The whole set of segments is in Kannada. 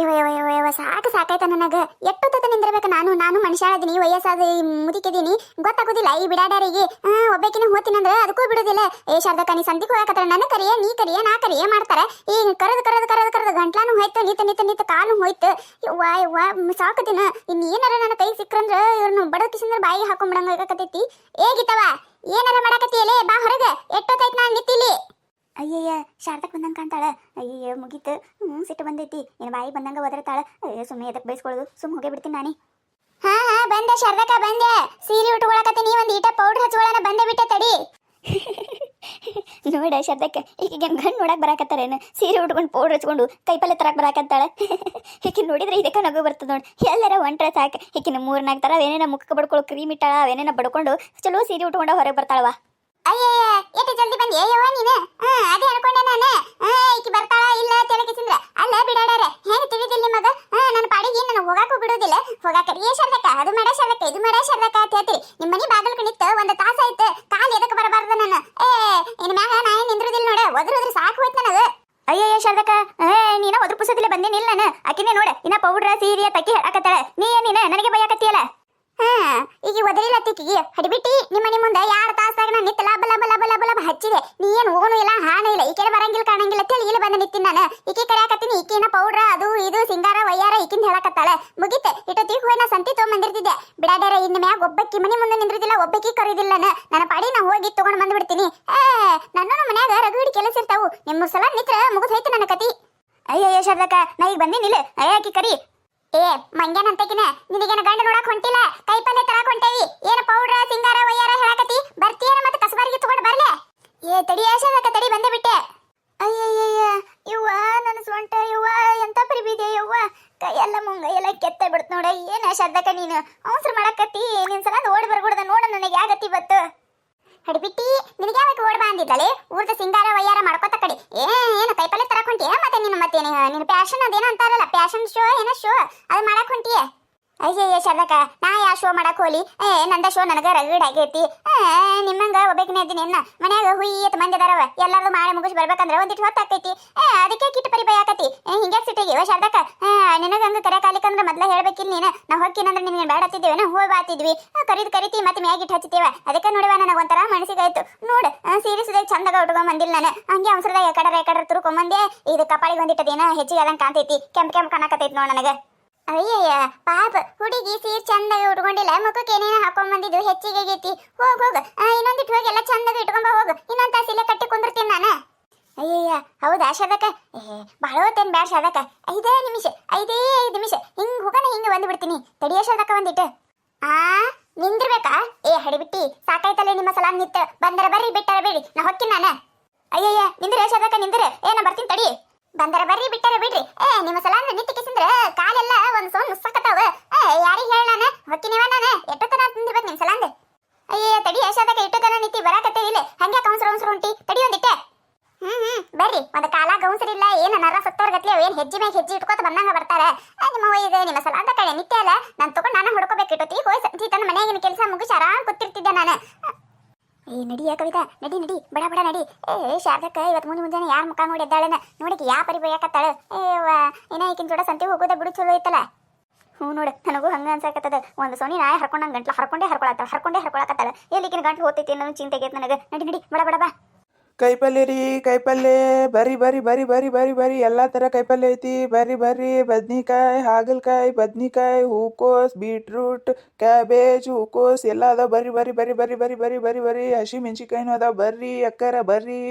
ಯವ ಯವ ಯವ ಯವ ಸಾಕು, ಸಾಕಾಯ್ತ ನನಗ. ಎಷ್ಟೊತ್ತ ನಿಂದಿರ್ಬೇಕು ನಾನು? ನಾನು ಮನುಷ್ಯಾಳದೀನಿ, ವಯಸ್ಸಾದ, ಮುದುಕಿದೀನಿ. ಗೊತ್ತಾಗೋದಿಲ್ಲ ಈ ಬಿಡಾಡಾರಿಗೆ ಒಬ್ಬಾಕಿನ ಹೋತಿನಂದ್ರ ಅದಕ್ಕೂ ಬಿಡುದಿಲ್ಲ. ಏ, ಶಾರದಕ್ಕ, ನೀ ಸಂತಿಗೆ ಹೋಗಕತ್ರ. ನನ್ನ ಕರಿಯ, ನೀ ಕರಿಯ, ನಾ ಕರಿಯ ಮಾಡ್ತಾರ. ಈ ಕರೆದು ಕರೆದು ಕರೆದು ಕರೆದು ಗಂಟ್ಲಾನು ಹೋಯ್ತು, ನಿಂತ ನಿಂತ ನಿಂತ ಕಾಲು ಹೋಯ್ತು. ಯವ್ವಾ ಯವ್ವಾ ಇನ್ ಏನಾರ ನನ್ನ ಕೈ ಸಿಕ್ರಂದ್ರ ಇವ್ರನ್ನ ಬಡಕಿಸಿಂದ್ರ ಬಾಯಿಗೆ ಹಾಕೊಂಡ್ಬಿಡಂಗ ಆಗಕತ್ತೈತಿ ಏಗಿತ್ತವ ಏನಾರ ಮಾಡಕತ್ತೀಯಲೇ? ಬಾ ಹೊರಗೆ. ಎಷ್ಟೊತ್ತಾಯ್ತು ನಾನು ನಿಂತಿಲ್ಲಿ? ಅಯ್ಯಯ್ಯ ಶಾರದಕ್ ಬಂದಂಗ ಕಾಣ್ತಾಳೆ. ಅಯ್ಯಯ್ಯ ಮುಗೀತು. ಹ್ಞೂ ಸಿಟ್ಟು ಬಂದೈತಿ. ಏನು ಬಾಯಿ ಬಂದಂಗ ಒದರ್ತಾಳ. ಅಯ್ಯೋ ಸುಮ್ಮನೆ ಎದಕ್ಕೆ ಬೈಸ್ಕೊಳ್ಳೋದು. ಸುಮ್ಮ ಹೋಗೇ ಬಿಡ್ತೀನಿ ನಾನೇ. ಹಾ ಹಾ ಬಂದೆ ಶಾರದಕ್ಕ ಬಂದೆ. ಸೀರೆ ಉಟ್ಕೊಳಕತ್ತೀನಿ ಒಂದು ಈಟ ಪೌಡ್ರ್ ಹಚ್ಕೊಳ್ಳೋಣ ಬಂದೆ ಬಿಟ್ಟೆ ತಡಿ. ನೋಡ ಶಬ್ದಕ್ಕೆ ಈಕಿಗೆ ಗಂಡು ನೋಡಕ್ ಬರಾಕತ್ತಾರೇನು ಸೀರೆ ಉಟ್ಕೊಂಡು ಪೌಡ್ರ್ ಹಚ್ಕೊಂಡು ಕೈಪಲ್ಲೆ ತರಕ್ ಬರಾಕತ್ತಾಳೆ. ಈಕಿ ನೋಡಿದ್ರೆ ಇದಕ್ಕೆ ನಗು ಬರ್ತದೆ ನೋಡಿ. ಎಲ್ಲರ ಒಂಟ್ರೆ ಸಾಕು. ಈಕಿನ ಮೂರ್ ನಾಲ್ಕು ತರ ಅವೇನೇನ ಮುಖಕ್ಕೆ ಬಡ್ಕೊಳ್ಳೋ ಕ್ರೀಮ್ ಇಟ್ಟಾಳ ಅವೇನೇನ ಬಡ್ಕೊಂಡು ಚಲೋ ಸೀರೆ ಉಟ್ಕೊಂಡ ಹೊರಗೆ ಬರ್ತಾಳವ ಅಯ್ಯಯ್ಯ ಎಷ್ಟು ಜಲ್ದಿ ಬಂದಿ ಯವ್ವ ನೀನು? ಹಾ ಅದೇ ಅನ್ಕೊಂಡೆ ನಾನು. ಹಾ ಈಕಿ ಬರ್ತಾಳ ಇಲ್ಲ ತೆಲಕಿಸಿಂದ್ರ ಅಲ್ಲ ಬಿಡಾಡರೆ. ಹೆಂಗ್ ತಿಳಿದಿಲ್ಲ ನಿಮಗ? ಹಾ ನನ್ನ ಪಾಡಿಗೆ ನಾನು ಹೋಗಾಕು ಬಿಡೋದಿಲ್ಲ. ಹೋಗಾಕ ಏ ಶರ್ದಕ್ಕ ಅದು ಮಾಡ ಶರ್ದಕ್ಕ ಇದು ಮಾಡ ಶರ್ದಕ್ಕ ಅಂತ ಹೇಳ್ತೀರಿ. ನಿಮ್ಮ ಮನಿ ಬಾಗಿಲ್ಕ ನಿಂತು ಒಂದು ತಾಸ ಆಯ್ತು. ಕಾಲ್ ಎದಕ್ಕೆ ಬರಬಾರ್ದು ನಾನು. ಏ, ಇನ್ ಮ್ಯಾಗ ನಾ ಏನ್ ನಿಂದ್ರುದಿಲ್ಲ ನೋಡ. ಒದ್ರ ಒದ್ರ ಸಾಕು ಹೋಯ್ತು ನನಗ. ಅಯ್ಯಯ್ಯ ಶಾರದಕ್ಕ ಏ, ನೀನ ಒದ್ರ ಪುಸ್ತಕದಲ್ಲಿ ಬಂದೇನಿಲ್ಲ ನಾನು. ಆಕಿನೇ ನೋಡ, ಇನ್ನ ಪೌಡ್ರ ಸೀರಿಯ ತಕ್ಕಿ ಹಾಕತ್ತಾಳ ನೀ ಏನಿನ ನನಗೆ ಬೈಯಾಕತ್ತೀಯಲ್ಲ ಹಾ ಈಗ ಒದರಿಲ್ಲ ತಿಕ್ಕಿಗೆ ಹಡಿಬಿಟ್ಟಿ ನಿಮ್ಮ ಮನೆ ಮುಂದೆ ಯಾರ ತಾಸಾಗ ನಾನು ನಿತ್ತ ಲಬ ಲಬ ಲಬ ಲಬ ಲಬ ಹಚ್ಚಿದೆ. ನೀ ಏನು ಹೋಗೋನು ಇಲ್ಲ, ಹಾನ ಇಲ್ಲ ಈಕೆ ಬರಂಗಿಲ್ಲ, ಕಾಣಂಗಿಲ್ಲ ಅಂತೇಳಿ ಇಲ್ಲಿ ಬಂದು ನಿತ್ತೀನಿ ನಾನು. ಈಕೆ ಕರೆಯಾಕತ್ತೀನಿ ಈಕಿನ ಪೌಡ್ರ ಅದು ಇದು, ಸಿಂಗಾರ, ವಯ್ಯಾರ ಈಕಿಂದ ಹೇಳಕತ್ತಾಳೆ. ಮುಗಿತೆ ಇಟ್ಟೊತ್ತಿಗೆ ಹೋಗಿ ನಾ ಸಂತಿ ತೊಗೊಂಬಂದಿರ್ತಿದ್ದೆ. ಬಿಡಾಡ್ಯಾರ, ಇನ್ನು ಮ್ಯಾಗ ಒಬ್ಬಕ್ಕಿ ಮನೆ ಮುಂದೆ ನಿಂದ್ರದಿಲ್ಲ, ಒಬ್ಬಕ್ಕಿ ಕರೀದಿಲ್ಲ ನಾನು. ನನ್ನ ಪಾಡಿ ನಾ ಹೋಗಿ ತಗೊಂಡ್ ಬಂದ್ಬಿಡ್ತೀನಿ. ಏ ನನ್ನ ಮನ್ಯಾಗ ರಗಡಿ ಕೆಲಸ ಇರ್ತಾವು. ನಿಮ್ಮ ಸಲ ನಿತ್ರ ಮುಗಿದ್ ಹೋಯ್ತು ನನ್ನ ಕತಿ. ಅಯ್ಯಯ್ಯ ಶಾರದಕ್ಕ ನಾ ಈಗ ಬಂದಿನಿಲ್ಲ. ಅಯ್ಯಾಕಿ ಕರಿ ಏ ಮಂಗ್ಯಾನಂತಕಿನ ನಿನಗೇನ ಗಂಡ ನೋಡಕ್ ಹೊಂಟಿಲ್ಲ? ಕೈಪಲ್ಲೆ ತರಕ್ ಹೊಂಟೇವಿ. ಏನ ಪೌಡ್ರ, ಸಿಂಗಾರ, ವಯ್ಯಾರ ಹೇಳಕತಿ ಬರ್ತೀಯನ ಮತ್ತೆ ಕಸಬಾರಿಗೆ ತಗೊಂಡ್ ಬರ್ಲೆ? ಏ, ತಡಿ ತಡಿ ಬಂದೆ ಬಿಟ್ಟೆ. ಅಯ್ಯಯ್ಯಯ್ಯ, ಯವ್ವ ನನ್ನ ಸೊಂಟ ಯವ್ವ, ಎಂತ ಪರಿಬಿದೆ ಯವ್ವ? ಕೈಯೆಲ್ಲ ಮುಂಗ ಎಲ್ಲ ಕೆತ್ತ ಬಿಡ್ತು ನೋಡ, ಏನ ಶಬ್ದಕ್ಕ ನೀನು? ಅವಸರ ಮಾಡಕತ್ತಿ, ನಿನ್ ಸಲ ಓಡಿ ಬರ್ಬಿಡ್ದ ನೋಡ ನನಗೆ ಯಾಗತಿ ಬತ್ತು ಹಡಿಬಿಟ್ಟಿ ನಿನಗೆ ಯಾವಾಗ ಓಡ್ ಬಾ ಅಂದಿದ್ದಾಳೆ? ಊರ್ದ ಸಿಂಗಾರ, ವಯ್ಯಾರ ಮಾಡ್ಕೊತ ಕಡೆ. ಏ ಏನು ಕೈಪಲ್ಲೆ ತರಕ್ ಹೊಂಟಿಯ ಮತ್ತೆ ನೀನು ನಿನ್ನ ಪ್ಯಾಷನ್ ಅದೇನೋ ಅಂತಾರಲ್ಲ ಪ್ಯಾಷನ್ ಶೋ ಏನೋ ಶೋ ಅದು ಮಾಡಕ್ ಹೊಂಟಿಯ. ಅಯ್ಯಯ್ಯ ಶರ್ದಕ ನಾ ಯಾ ಶೋ ಮಾಡಕ್ ಹೋಲಿ? ಏ, ನಂದ ಶೋ ನನಗ ರಗಡ್ ಆಗೈತಿ. ನಿಮ್ಮಂಗ ಒಬ್ಬಕಿನ ಇದ್ದೀನಿ. ಅನ್ನ ಮನ್ಯಾಗ ಹುಯ್ಯತ್ ಮಂದಿ ಅದಾರವ. ಎಲ್ಲಾರು ಮಾಡಿ ಮುಗಿಸ್ ಬರ್ಬೇಕಂದ್ರ ಒಂದಿಟ್ಟು ಹೊತ್ತು ಆಕೈತಿ. ಏ, ಅದಕ್ಕೆ ಕಿಟ್ ಪರಿ ಭಯ ಏ, ಹಿಂಗ್ಯಾಕ್ ಸಿಟ್ಟಿಗೆ? ಶರ್ದಕ ಏ, ನಿನಗ ಹಂಗ ಕರೆ ಕಾಲಿಕಂದ್ರ ಮೊದ್ಲ ಹೇಳ್ಬೇಕಿಲ್ಲ ನೀನು. ನಾ ಹೊಕ್ಕಿನಂದ್ರ ನಿನ್ಗೆ ಬೇಡ ಹತ್ತಿದ್ದೇವೆ ಹೋಗಿ ಬಾತಿದ್ವಿ ಕರಿದ್ ಕರಿತಿ ಮತ್ತೆ ಮ್ಯಾಗಿಟ್ ಹಚ್ಚಿತೇವ ಅದಕ್ಕೆ ನೋಡಿವ ನನಗೆ ಒಂಥರ ಮನಸ್ಸಿಗಾಯ್ತು ನೋಡ್ ಸೀರಿಯಸ್ ಚಂದಾಗ ಉಟ್ಕೊಂಡ್ ಬಂದಿಲ್ಲ ನಾನು. ಹಂಗೆ ಅವಸರದ ಎಕಡರ ಎಕಡರ ತುರ್ಕೊಂಬಂದೆ ಇದು ಕಪಾಳಿಗೆ ಒಂದಿಟ್ಟದೇನ ಹೆಚ್ಚಿಗೆ ಅದಂಗೆ ಕಾಣ್ತೈತಿ. ಕೆಂಪ್ ಕೆಂಪ್ ಕಾಣಕತ್ತೈತಿ ನೋಡ್ ನನಗೆ. ಅಯ್ಯಯ್ಯ, ಪಾಪ. ಹುಡುಗಿ ಸೀರೆ ಚಂದಾಗ ಉಟ್ಕೊಂಡಿಲ್ಲ. ಮುಖಕ್ಕೆ ಏನೇನು ಹಾಕೊಂಡ್ ಬಂದಿದ್ದು, ಹೆಚ್ಚಿಗೆ ಆಗೈತಿ ಹೋಗ್ ಹೋಗ್. ಇನ್ನೊಂದಿಟ್ಟು ಹೋಗಿ ಎಲ್ಲ ಚಂದಾಗ ಇಟ್ಕೊಂಬ ಹೋಗು. ಇನ್ನೊಂದ್ ತಾಸು ಕಟ್ಟಿ ಕುಂದಿರ್ತೀನಿ ನಾನು. ಅಯ್ಯಯ್ಯ, ಹೌದಾ ಶದಕ ಏ ಭಾಳ ಹೊತ್ತೇನು ಬ್ಯಾಡ ಶದಕ ಐದೇ ನಿಮಿಷ, ಐದೇ ಐದು ನಿಮಿಷ. ಹಿಂಗ್ ಹೋಗೋಣ ಹಿಂಗೆ ಬಂದ್ಬಿಡ್ತೀನಿ ತಡಿಯ ಶಾದಕ ಒಂದಿಟ್ಟು. ಆ, ನಿಂದಿರ್ಬೇಕಾ? ಏ, ಹಡಿಬಿಟ್ಟಿ, ಸಾಕಾಯ್ತಲ್ಲ ನಿಮ್ಮ ಸಲ ನಿತ್ತ ಬಂದರ ಬರ್ರಿ, ಬಿಟ್ಟರ ಬೇಡಿ ನಾ ಹೊಕ್ಕಿನ ನಾನು. ಅಯ್ಯಯ್ಯ, ನಿಂದ್ರೆ ಶಾದಕ ನಿಂದ್ರೆ. ಏ, ನಾ ಬರ್ತೀನಿ, ತಡಿ. ಬಂದರ ಬರ್ರಿ ಬಿಟ್ಟರ ಬಿಡ್ರಿ. ಏ ನಿಮ್ಮ ಸಲ ನಿತ್ತಿ ಕಿಸಿಂದ್ರ ಕಾಲೆಲ್ಲ ಒಂದ್ ಸೋನ್ ಮುಸ್ಸಕತ್ತಾವ ಏ ಯಾರಿಗೆ ಹೇಳ ನಾನು? ಹೊಕ್ಕಿನಿವ ನಾನು? ಎಷ್ಟೊತ್ತನ ತಿಂದಿರ್ಬೇಕು ನಿಮ್ ಸಲ ಅಯ್ಯ ತಡಿ ಯಶಾದಕ ಇಟ್ಟತನ ನಿತ್ತಿ ಬರಾಕತ್ತೆ ಇಲ್ಲ. ಹಂಗೆ ಕೌನ್ಸರ್ ಕೌನ್ಸರ್ ಹೊಂಟಿ ತಡಿ ಒಂದಿಟ್ಟೆ. ಹ್ಮ್ ಹ್ಮ್ ಬರ್ರಿ. ಒಂದ್ ಕಾಲ ಗೌನ್ಸರಿಲ್ಲ ಏನ್ ನರ ಸತ್ತವ್ರ ಗತ್ಲಿ ಏನ್ ಹೆಜ್ಜೆ ಮ್ಯಾಗ ಹೆಜ್ಜೆ ಇಟ್ಕೋತ ಬಂದಂಗ ಬರ್ತಾರೆ. ಆ, ನಿಮ್ಮ ಅವ್ವ ಇದೆ ನಿಮ್ಮ ಸಲ ಅಂತ ಕಡೆ ನಿತ್ಯ ಅಲ್ಲ. ನಾನು ತಗೊಂಡ್ ನಾನು ಹುಡ್ಕೋಬೇಕಿಟ್ಟತಿ ಹೋಯ್ ಸಂಜಿ ತನ್ನ ಮನೆಯಾಗಿನ ಕೆಲಸ ಮುಗಿಸಿ ಆರಾಮ್ ಕೂತಿರ್ತಿದ್ದೆ ನಾನು. ಏ ನಡಿಯ ಕವಿತಾ, ನಡಿ ನಡಿ, ಬಡ ಬಡ, ನಡಿ. ಏ ಶಾರದಕ್ಕ ಇವತ್ತು ಮುಂದೆ ಮುಂಜಾನೆ ಯಾರ ಮುಖ ನೋಡಿ ಎದ್ದಾಳನ ನೋಡಕ್ಕೆ ಯಾ ಪರಿ ಬೈಯಾಕತ್ತಾಳ? ಏ ಏನ ಈಕಿನ ಜೋಡ ಸಂತೆ ಹೋಗೋದ ಬಿಡು ಚಲೋ ಐತಲ್ಲ? ಹ್ಞೂ ನೋಡು, ನನಗೂ ಹಂಗ ಅನ್ಸಕತ್ತದ. ಒಂದು ಸೋನಿ ನಾಯಿ ಹರ್ಕೊಂಡಂಗೆ ಗಂಟ್ಲ, ಹರ್ಕೊಂಡೇ ಹರ್ಕೊಳತ್ತಾಳ, ಹರ್ಕೊಂಡೇ ಹರ್ಕೊಳಕತ್ತಾಳ. ಎಲ್ಲಿಕಿನ ಗಂಟ್ಲು ಹೋತೈತಿ ಅನ್ನೋ ಚಿಂತೆ ಆಗೈತೆ ನನಗೆ. ನಡಿ ನಡಿ, ಬಡ ಬಡ, ಬಾ. ಕೈಪಲ್ಯ ರೀ ಕೈಪಲ್ಯ ಬರಿ ಬರಿ ಬರಿ ಬರಿ ಬರಿ ಬರಿ ಎಲ್ಲ ತರ ಕೈಪಲ್ಯ ಐತಿ ಬರಿ ಬರಿ ಬದ್ನಿಕಾಯಿ ಹಾಗಲಕಾಯಿ ಬದ್ನಿಕಾಯಿ ಹೂಕೋಸ್ ಬೀಟ್ರೂಟ್ ಕ್ಯಾಬೇಜ್ ಹೂಕೋಸ್ ಎಲ್ಲ ಅದಾವೆ ಬರಿ ಬರಿ ಬರಿ ಬರಿ ಬರಿ ಬರಿ ಬರಿ ಬರಿ ಹಸಿ ಮೆಣಸಿನ್ಕಾಯಿನೂ ಅದಾವೆ ಬರ್ರಿ ಅಕ್ಕರ ಬರ್ರಿ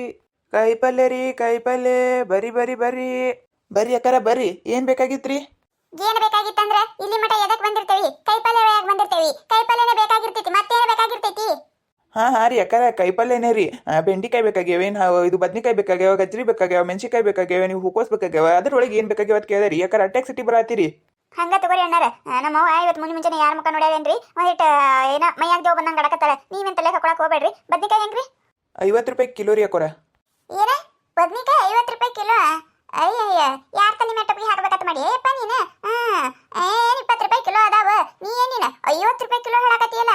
ಕೈಪಲ್ಯ ರೀ ಕೈಪಲ್ಯ ಬರಿ ಬರಿ ಬರಿ ಬರ್ರಿ ಅಕ್ಕರ ಬರ್ರಿ ಏನ್ ಬೇಕಾಗಿತ್ರಿ ಏನ್ ಬೇಕಾಗಿತ್ತಂದ್ರ ಇಲ್ಲಿ ಮಠ ಎದಕ್ ಬಂದಿರ್ತೇವಿ ಕೈಪಲ್ಯ ಬಂದಿರ್ತೇವಿ ಕೈಪಲ್ಯನೇ ಬೇಕಾಗಿರ್ತೈತಿ ಮತ್ತೇನ ಬೇಕಾಗಿರ್ತೈತಿ ಹಾ ಹಾ ರೀ ಅಕ್ಕರ ಕೈಪಲ್ಲೆನೇ ರೀ. ಬೆಂಡಿಕಾಯಿ ಬೇಕಾಗ್ಯಾವ ಏನು ಇದು ಬದ್ನಿಕಾಯಿ ಬೇಕಾಗ್ಯಾವ ಗಜ್ರಿ ಬೇಕಾಗ್ಯಾವ ಮೆಣಸಿಕಾಯಿ ಬೇಕಾಗ್ಯಾವ ನೀವು ಹೂಕೋಸ್ ಬೇಕಾಗ್ಯಾವ ಅದ್ರೊಳಗೆ ಏನು ಬೇಕಾಗ್ಯಾವ ಅಂತ ಕೇಳಿದ್ರಿ ಅಕ್ಕರ ಅಟ್ಯಾಕ್ ಸಿಟಿ ಬರತ್ತೀರಿ ಹಂಗ ತಗೋರಿ ಅಣ್ಣಾರ. ನಮ್ಮ ಅವ್ವ ಇವತ್ತು ಮುಂಜಾನೆ ಮುಂಜಾನೆ ಯಾರ ಮುಖ ನೋಡ್ಯಾರೇನ್ರಿ ಒಂದಿಟ್ಟು ಏನ ಮೈಯಾಗ ದೇವ್ ಬಂದಂಗ ಅಡಕತ್ತಾಳ. ನೀವೇನು ತಲೆ ಹಾಕೊಳಕ್ ಹೋಗಬೇಡ್ರಿ. ಬದ್ನಿಕಾಯಿ ಹೆಂಗ್ರಿ? ಐವತ್ತು ರೂಪಾಯಿ ಕಿಲೋ ರೀ ಅಕ್ಕೋರ. ಏನ? ಬದ್ನಿಕಾಯಿ ಐವತ್ತು ರೂಪಾಯಿ ಕಿಲೋ? ಅಯ್ಯಯ್ಯ ಯಾರ ತಲೆ ಮೆಟ್ಟಪಿಗೆ ಹಾಕ್ಬೇಕಂತ ಮಾಡಿ ಏಪ್ಪ ನೀನು ಹ್ಮ್ ಏನ್ ಇಪ್ಪತ್ತು ರೂಪಾಯಿ ಕಿಲೋ ಅದಾವ ನೀ ಏನಿನ ಐವತ್ತು ರೂಪಾಯಿ ಕಿಲೋ ಹೇಳಕತ್ತಿಯಲ್ಲ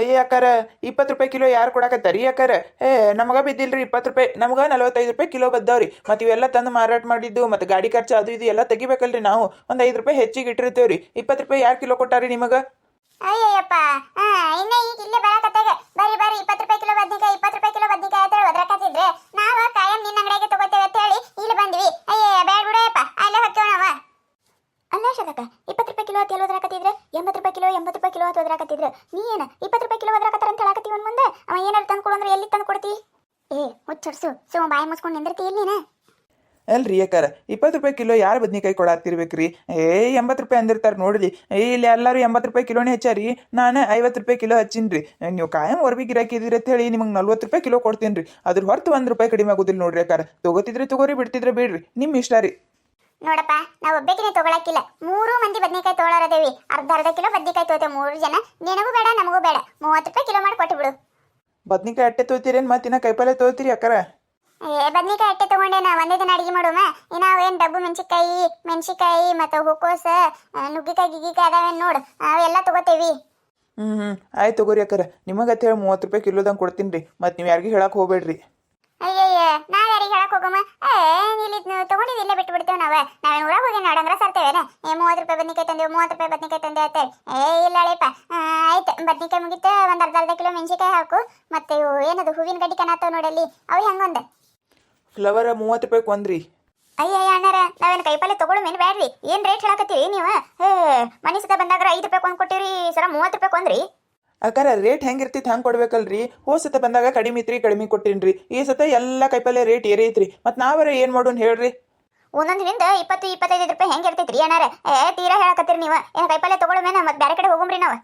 ಅಯ್ಯ ಅಕ್ಕಾರ, ಇಪ್ಪತ್ತು ರೂಪಾಯಿ ಕಿಲೋ ಯಾರು ಕೊಡಾಕತ್ತಾರಿ? ಅಕ್ಕಾರ, ಏ ನಮಗ ಬಿದ್ದಿಲ್ರಿ, ಇಪ್ಪತ್ತು ರೂಪಾಯಿ. ನಮಗ ನಲವತ್ತೈದು ರೂಪಾಯಿ ಕಿಲೋ ಬದ್ದಾವ್ರಿ. ಮತ್ತು ಇವೆಲ್ಲ ತಂದು ಮಾರಾಟ ಮಾಡಿದ್ದು, ಮತ್ತು ಗಾಡಿ ಖರ್ಚು ಅದು ಇದು ಎಲ್ಲ ತೆಗಿಬೇಕಲ್ರಿ ನಾವು. ಒಂದು ಐದು ರೂಪಾಯಿ ಹೆಚ್ಚಿಗೆ ಇಟ್ಟಿರ್ತೇವ್ರಿ. ಇಪ್ಪತ್ತು ರೂಪಾಯಿ ಯಾರು ಕಿಲೋ ಕೊಟ್ಟಾರಿ ನಿಮಗೆ? ಅಯ್ಯಯ್ಯಪ್ಪ, ಹಾ, ಇನ್ನ ಈಗ ಇಲ್ಲೇ ಬರಾಕತ್ತಾಗ. ಬರಿ ಬರಿ ಇಪ್ಪತ್ತು ರೂಪಾಯಿ ಕಿಲೋ ಬದ್ನಿಕಾಯಿ, ಇಪ್ಪತ್ತು ರೂಪಾಯಿ ಕಿಲೋ ಬದ್ನಿಕಾಯಿ ಅಂತ ಒದ್ರಾಕತ್ತಿದ್ರೆ ನಾವ ಕಾಯಂ ನಿನ್ನ ಅಂಗಡಿಗೆ ತಗೋತೇವೆ ಅಂತ ಹೇಳಿ ಇಲ್ಲಿ ಬಂದ್ವಿ. ಅಯ್ಯ ಬೇಡ ಬಿಡಪ್ಪ ಅಲ್ಲೇ ಹೊಕ್ಕೇವ್ ನಾವ. ಅಲ್ಲ ಶತಕ, ಇಪ್ಪತ್ತು ರೂಪಾಯಿ ಕಿಲೋ ಅಂತ ಹೇಳಿ ಒದ್ರಾಕತ್ತಿದ್ರೆ? ಎಂಬತ್ತು ರೂಪಾಯಿ ಕಿಲೋ, ಎಂಬತ್ತು ರೂಪಾಯಿ ಕಿಲೋ ಅಂತ ಒದ್ರಾಕತ್ತಿದ್ರೆ. ನೀ ಏನ ಇಪ್ಪತ್ತು ರೂಪಾಯಿ ಕಿಲೋ ಒದ್ರಾಕತ್ತಾರ ಅಂತ ಹೇಳಕತ್ತೀವಿ ಅವ್ನ ಮುಂದೆ ಅವ ಏನಾರು ತಂದು ಕೊಡು ಅಂದ್ರೆ ಎಲ್ಲಿ ತಂದು ಕೊಡ್ತಿ? ಏ ಹುಚ್ಚಡ್ಸು ಸುಮ್ಮ ಬಾಯಿ ಮುಚ್ಕೊಂಡು ನಿಂದಿರ್ತಿ ಇಲ್ಲಿ ನೀನು. ಅಲ್ರಿ ಅಕ್ಕಾರ ಇಪ್ಪತ್ತು ರೂಪಾಯಿ ಕಿಲೋ ಯಾರು ಬದ್ನಿಕಾಯಿ ಕೊಡಾತಿರ್ಬೇಕ್ರಿ? ಏ ಎಂಬತ್ತು ರೂಪಾಯಿ ಅಂದಿರ್ತಾರೆ ನೋಡ್ರಿ ಏ ಇಲ್ಲಿ ಎಲ್ಲರೂ ಎಂಬತ್ತು ರೂಪಾಯಿ ಕಿಲೋನೇ ಹೆಚ್ಚಾರಿ. ನಾನು ಐವತ್ತು ರೂಪಾಯಿ ಕಿಲೋ ಹಚ್ಚಿನ್ರಿ. ನೀವು ಕಾಯಂ ಹೊರಬಿ ಗಿರಾಕಿದ್ರಿ ಅಂತ ಹೇಳಿ ನಿಮಗೆ ನಲ್ವತ್ತು ರೂಪಾಯಿ ಕಿಲೋ ಕೊಡ್ತೀನಿ ರೀ ಅದ್ರ ಹೊರತು ಒಂದು ರೂಪಾಯಿ ಕಡಿಮೆ ಆಗೋದಿಲ್ಲ ನೋಡ್ರಿ ಅಕ್ಕಾರ. ತಗೋತಿದ್ರೆ ತಗೋರಿ ಬಿಡ್ತಿದ್ರೆ ಬಿಡ್ರಿ. ನಿಮ್ಮ ಇಷ್ಟ ರೀ. ನೋಡಪ್ಪ ನಾವು ಒಬ್ಬಕಿನೇ ತಗೊಳಕಿಲ್ಲ ಮೂರು ಮಂದಿ ಬದ್ನೆಕಾಯಿ ತಗೊಳರದೇವಿ ಅರ್ಧ ಅರ್ಧ ಕಿಲೋ ಬದ್ನೆಕಾಯಿ ತಗೋತೇವೆ ಮೂರು ಜನ. ನಿನಗೂ ಬೇಡ ನಮಗೂ ಬೇಡ. ಮೂವತ್ತು ರೂಪಾಯಿ ಕಿಲೋ ಮಾಡಿ ಕೊಟ್ಟು ಬಿಡು ಬದ್ನಿಕಾಯಿ ಅಟ್ಟೆ ತೋತೀರಿ ಮತ್ತೆ ಇನ್ನ ಕೈಪಲ್ಲೆ ತೋತೀರಿ ಅಕ್ಕರ? ಏ ಬದ್ನಿಕಾಯಿ ಅಟ್ಟೆ ತಗೊಂಡೆ ನಾ ಒಂದೇ ದಿನ ಅಡಿಗೆ ಮಾಡೋಮ ಇನ್ನ ಅವೇನ್ ಡಬ್ಬು ಮೆಣಸಿಕಾಯಿ ಮೆಣಸಿಕಾಯಿ ಮತ್ತೆ ಹೂಕೋಸ ನುಗ್ಗಿಕಾಯಿ ಗಿಗ್ಗಿಕಾಯಿ ಅದಾವೇನ್ ನೋಡು ಅವೆಲ್ಲ ತಗೋತೇವಿ. ಹ್ಮ್ ಹ್ಞೂ ಆಯ್ತು ತಗೋರಿ ಅಕ್ಕರ. ನಿಮಗೆ ಹೇಳಿ ಮೂವತ್ತು ರೂಪಾಯಿ ಕಿಲೋದಂಗೆ ಕೊಡ್ತೀನಿ ರೀ. ಮತ್ತು ನೀವು ಯಾರಿಗೂ ಹೇಳಕ್ಕೆ ಹೋಗ್ಬೇಡ್ರಿ. ಅಯ್ಯಯ್ಯ ನಾವ್ ಯಾರಿಗೆ ಹೇಳಕ್ ಹೋಗಮ್ಮ ಏ ಇಲ್ಲಿ ತಗೊಂಡಿದ್ದು ಇಲ್ಲೇ ಬಿಟ್ಟು ಬಿಡ್ತೇವೆ ನಾವ ನಾವೇನು ಊರಾಗ ಹೋಗಿ ನೋಡಂಗ್ರ ಸರ್ತೇವೇನ? ಏ ಮೂವತ್ತು ರೂಪಾಯಿ ಬದ್ನಿಕಾಯಿ ತಂದೇವು ಮೂವತ್ತು ರೂಪಾಯಿ ಬದ್ನಿಕಾಯಿ ತಂದೆ ಅಂತೇಳಿ. ಏ ಇಲ್ಲ ಅಳಿಪ ಬದ್ನಿಕಾಯಿ ಮುಗಿತ ಒಂದು ಅರ್ಧ ಅರ್ಧ ಕಿಲೋ ಮೆಣಸಿಕಾಯಿ ಹಾಕು. ಮತ್ತೆ ಇವು ಏನದು ಹೂವಿನ ಗಡ್ಡಿ ಕನಾತವ್ ನೋಡಲ್ಲಿ ಅವು ಹೆಂಗೊಂದ ಫ್ಲವರ್ ಮೂವತ್ತು ರೂಪಾಯಿ ಕೊಂದ್ರಿ ಅಯ್ಯಯ್ಯ ಅಣ್ಣಾರ ನಾವೇನು ಕೈಪಲ್ಲೆ ತಗೊಳ್ಳೋ ಮೇನ್ ಬ್ಯಾಡ್ರಿ. ಏನ್ ರೇಟ್ ಹೇಳಕತ್ತೀರಿ ನೀವು? ಮನೆ ಸತ ಬಂದಾಗ ಐದು ರೂಪಾಯಿ ಕೊಂಡ್ ಕೊಟ್ಟಿರಿ ಸರ ಮೂವತ್ತು ರೂಪಾಯಿ ಕೊಂದ್ರಿ ಅಕ್ಕಾರ ರೇಟ್ ಹೆಂಗಿರ್ತೈತಿ ಹಂಗೆ ಕೊಡ್ಬೇಕಲ್ರಿ. ಹೋ ಸತ ಬಂದಾಗ ಕಡಿಮೆ ಇತ್ರಿ ಕಡಿಮೆ ಕೊಟ್ಟಿನ್ರಿ. ಈ ಸತ ಎಲ್ಲ ಕೈಪಲ್ಲೆ ರೇಟ್ ಏರಿ ಐತ್ರಿ. ಮತ್ತೆ ನಾವರ ಏನು ಮಾಡೋಣ ಹೇಳ್ರಿ? ಒಂದೊಂದಿನಿಂದ ಇಪ್ಪತ್ತು ಇಪ್ಪತ್ತೈದು ರೂಪಾಯಿ ಹೆಂಗೆ ಇರ್ತೈತ್ರಿ ಅಣ್ಣಾರ? ಏ ತೀರಾ ಹೇಳಕತ್ತೀರಿ ನೀವು. ಏನ ಕೈಪಲ್ಲೆ ತಗೊಳ್ಳೋ ಮೇನ ಮತ್ತೆ ಬೇರೆ ಕಡೆ ಹೋಗೋಮ್ರಿ ನಾವು.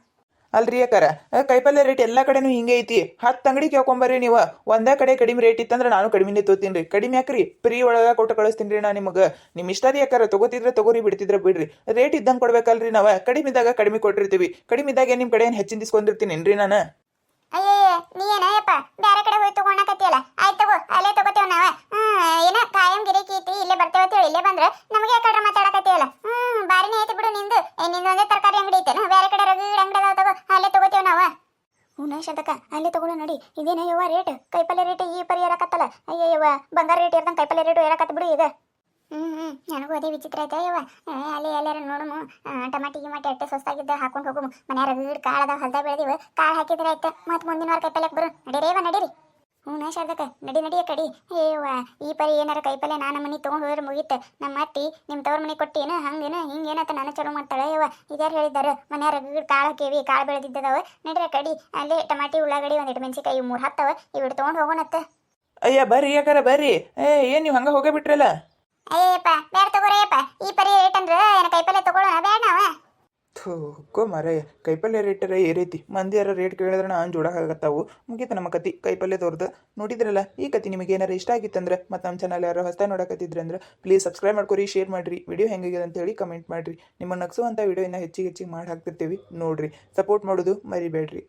ಅಲ್ರಿ ಅಕ್ಕಾರ? ಆ, ಕೈಪಲ್ಲೆ ರೇಟ್ ಎಲ್ಲ ಕಡೆನೂ ಹಿಂಗೆ ಐತಿ. ಹತ್ತು ಅಂಗಡಿ ಕೇಳ್ಕೊಂಬರ್ರಿ ನೀವು. ಒಂದೇ ಕಡೆ ಕಡಿಮೆ ರೇಟ್ ಇತ್ತಂದ್ರೆ ನಾನು ಕಡಿಮೆನೇ ತೋತೀನಿ ರೀ ಕಡಿಮೆ ಯಾಕ್ರಿ? ಫ್ರೀ ಒಳಗೆ ಕೊಟ್ಟು ಕಳಿಸ್ತೀನಿ ರೀ ನಾನು ನಿಮಗೆ. ನಿಮ್ಮ ಇಷ್ಟ ರೀ ಅಕ್ಕಾರ. ತಗೋತಿದ್ರೆ ತಗೋರಿ ಬಿಡ್ತಿದ್ರೆ ಬಿಡ್ರಿ. ರೇಟ್ ಇದ್ದಂಗೆ ಕೊಡ್ಬೇಕಲ್ರಿ ನಾವು. ಕಡಿಮೆ ಇದ್ದಾಗ ಕಡಿಮೆ ಕೊಟ್ಟಿರ್ತೀವಿ. ಕಡಿಮೆ ಇದ್ದಾಗ ನಿಮ್ಮ ಕಡೆ ಏನು ಹೆಚ್ಚಿನ ಇಸ್ಕೊಂಡಿರ್ತೀನಿ ನಾನು ಅಯ್ಯಯ್ಯ ನೀ ಏನಯ್ಯಪ್ಪ ಬೇರೆ ಕಡೆ ಹೋಗಿ ತಗೊಳಕತ್ತಿಯಲ್ಲ ಆಯ್ತು ತಗೋ ಅಲ್ಲೇ ತಗೋತೇವ ನಾವ ಹ್ಮ್ ಏನ ಕಾಯಂ ಗಿರಿಕಿ ಐತಿ ಇಲ್ಲೇ ಬರ್ತೇವೆ ಇಲ್ಲೇ ಬಂದ್ರೆ ನಮಗೆ ಯಾಕಡ್ರ ಮಾತಾಡಕತ್ತಿಯಲ್ಲ ಹ್ಮ್ ಬಾರಿನೇ ಐತಿ ಬಿಡು ನಿಂದು ನಿಂದು ಒಂದೇ ತರಕಾರಿ ಅಂಗಡಿ ಐತೆ ಬೇರೆ ಕಡೆ ರೋಗಿ ಅಂಗಡಿ ಅಲ್ಲೇ ತಗೋತೇವ ನಾವ. ಹ್ಞೂ ಶತಕ ಅಲ್ಲೇ ತಗೊಳ್ಳೋ ನೋಡಿ, ಇದೇನ ಯವ್ವ ರೇಟ್ ಕೈಪಲ್ಯ ರೇಟ್ ಈ ಪರಿ ಏರಕತ್ತಲ್ಲ? ಯವ್ವ ಬಂಗಾರ ರೇಟ್ ಇರ್ದಂಗೆ ಕೈಪಲ್ಯ ರೇಟು ಏರಕತ್ತ ಬಿಡು ಈಗ. ಹ್ಞೂ ಹ್ಞೂ ನನಗೂ ಅದೇ ವಿಚಿತ್ರ ಐತೆ ಯವ್ವ. ಅಲ್ಲಿ ಎಲ್ಲಾರ ನೋಡಮು ಟಮಾಟಿ, ಗಿಮಾಟಿ ಅಟ್ಟೆ ಸೊಸ್ತಾಗಿದ್ದ ಹಾಕೊಂಡು ಹೋಗಮು. ಮನ್ಯಾರ ಕಾಳದ ಹೊಲ್ದಾಗ ಬೆಳೆದಿವ, ಕಾಳು ಹಾಕಿದ್ರೆ ಆಯ್ತು. ಮತ್ತೆ ಮುಂದಿನ ವಾರ ಕೈಪಲ್ಯಕ್ಕೆ ಬರು. ನಡೀರೇವ ನಡೀರಿ. ಹ್ಞೂ ಶಾರದಕ್ಕ ನಡಿ ನಡಿಯ ಕಡಿ ಏವ ಈ ಪರಿ ಏನಾರ ಕೈಪಲ್ಯ ನಾನು ಮನೆ ತೊಗೊಂಡು ಹೋದ್ರೆ ಮುಗೀತು. ನಮ್ಮ ಅತ್ತಿ ನಿಮ್ಮ ತವ್ರ ಮನೆ ಕೊಟ್ಟಿನ ಹಂಗೇನ ಅಂತ ನಾನು ಚಲೋ ಮಾಡ್ತಾಳೆ. ಯವ್ವ ಇದ್ಯಾರು ಹೇಳಿದ್ದಾರೆ? ಮನ್ಯಾರ ಕಾಳು ಹಾಕೇವಿ ಕಾಳು ಬೆಳೆದಿದ್ದದವ. ನಡ್ರಿ ಕಡಿ ಅಲ್ಲೇ ಟಮಾಟಿ ಒಂದು ಒಂದಿಟ್ಟು ಮೆಣಸಿಕಾಯಿ ಮೂರು ಹತ್ತವ. ಇವಿಟ್ಟು ತೊಗೊಂಡು ಹೋಗೋಣತ್ತ ಅಯ್ಯ ಬರ್ರಿ ಯಾಕಾರ ಬರ್ರಿ. ಏ ಏನು ನೀವು ಹಂಗೆ ಹೋಗೇ ಬಿಟ್ರಲ್ಲ? ಅಯ್ಯಪ್ಪ ಬೇಡ ತಗೋರಯ್ಯಪ್ಪ ಈ ಪರಿ ರೇಟ್ ಅಂದ್ರೆ ಏನ ಕೈಪಲ್ಲೆ ತಗೊಳ್ಳೋಣ ಬೇಡ ನಾವ. ಥೂ, ಕೋ ಮಾರಾಯ ಕೈಪಲ್ಯ ರೇಟರ ರೀತಿ ಮಂದಿ ಯಾರ ರೇಟ್ ಕೇಳಿದ್ರೆ ನಾನು ಜೋಡಾಗತ್ತಾವು ಮುಗೀತು ನಮ್ಮ ಕತಿ, ಕೈಪಲ್ಯ ತೋರ್ದು. ನೋಡಿದ್ರಲ್ಲ, ಈ ಕತಿ ನಿಮಗೆ ಏನಾರು ಇಷ್ಟ ಆಗಿತ್ತಂದ್ರೆ ಮತ್ತು ನಮ್ಮ ಚಾನಲ್ ಯಾರು ಹೊಸ ನೋಡಕತ್ತಿದ್ರೆ ಅಂದ್ರೆ ಪ್ಲೀಸ್ ಸಬ್ಸ್ಕ್ರೈಬ್ ಮಾಡ್ಕೊರಿ ಶೇರ್ ಮಾಡಿರಿ. ವಿಡಿಯೋ ಹೆಂಗಿದೆ ಅಂತ ಹೇಳಿ ಕಮೆಂಟ್ ಮಾಡಿರಿ. ನಿಮ್ಮ ನಗ್ಸುವಂಥ ವಿಡಿಯೋ ಇನ್ನೂ ಹೆಚ್ಚಿಗೆ ಹೆಚ್ಚಿಗೆ ಮಾಡಿ ಹಾಕ್ತಿರ್ತೀವಿ. ನೋಡ್ರಿ. ಸಪೋರ್ಟ್ ಮಾಡೋದು ಮರಿಬೇಡ್ರಿ.